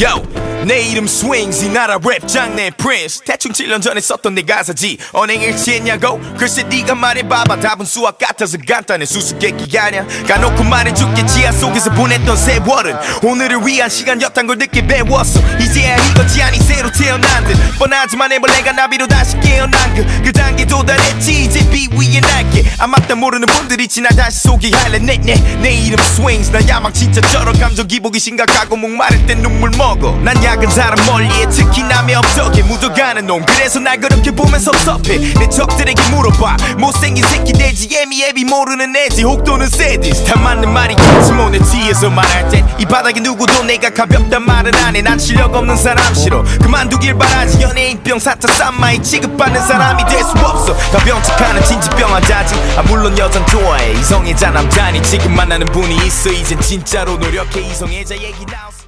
Yo, 내 이름 swings 이 나라 랩 장내 프린스 대충 7년 전에 썼던 내 가사지. 언행을 취했냐고? 글쎄 네가 말해봐봐. 답은 수학 같아서 간단해. 수수께끼 아냐 까놓고 말해줄게. 지하 속에서 보냈던 세월은 오늘을 위한 시간이었단 걸 늦게 배웠어. 이제야 이거지 아니 새로 태어난 듯. 뻔하지만 해볼래가 나비로 다시 깨어난 그, 그 단계 도달했지 아맞다 모르는 분들이 지나 다시 소개할래. 내내 내 이름 swings. 나 야망 진짜 쩔어 감정 기복이 심각하고 목마를 땐 눈물 먹어. 난 약은 사람 멀리에 특히 남의 업적에 묻어가는 놈. 그래서 날 그렇게 보면 섭섭해. 내 적들에게 물어봐. 못생긴 새끼 돼지 애미 애비 모르는 애지. 혹도는 새디스 다 맞는 말이겠지 뭐내 뒤에서 말할 땐 이 바닥에 누구도 내가 가볍단 말은 안해 난 실력 없는 사람 싫어. 그만두길 바라지. 연예인병 사타 쌈마이 취급받는 사람이 될 수 없어. 가벼운 척하는 진지병 환자지. 아 물론 여잔 좋아해. 이성애자 남자니 지금 만나는 분이 있어. 이젠 진짜로 노력해. 이성애자 얘기 나왔으니